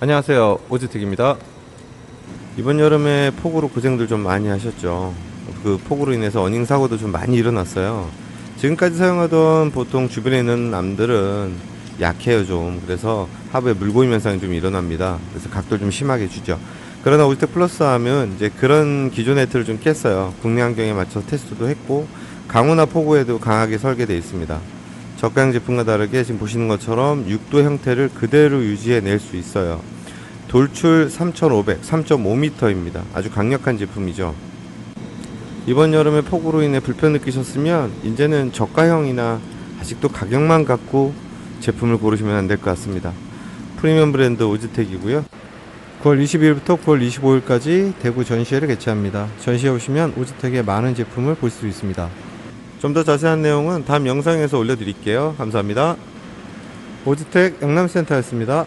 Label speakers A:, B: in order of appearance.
A: 안녕하세요. 오지택입니다. 이번 여름에 폭우로 고생들 좀 많이 하셨죠. 그 폭우로 인해서 어닝 사고도 좀 많이 일어났어요. 지금까지 사용하던 보통 주변에 있는 남들은 약해요 좀. 그래서 하부에 물고임 현상이 좀 일어납니다. 그래서 각도를 좀 심하게 주죠. 그러나 오지텍 플러스 하면 이제 그런 기존의 틀을 좀 깼어요. 국내 환경에 맞춰서 테스트도 했고 강우나 폭우에도 강하게 설계되어 있습니다 저가형 제품과 다르게 지금 보시는 것처럼 6도 형태를 그대로 유지해 낼 수 있어요. 돌출 3,500, 3.5m입니다. 아주 강력한 제품이죠. 이번 여름에 폭우로 인해 불편 느끼셨으면 이제는 저가형이나 아직도 가격만 갖고 제품을 고르시면 안 될 것 같습니다. 프리미엄 브랜드 오즈텍이고요. 9월 22일부터 9월 25일까지 대구 전시회를 개최합니다. 전시회 오시면 오즈텍의 많은 제품을 볼 수 있습니다. 좀 더 자세한 내용은 다음 영상에서 올려드릴게요. 감사합니다. 오즈텍 영남센터였습니다.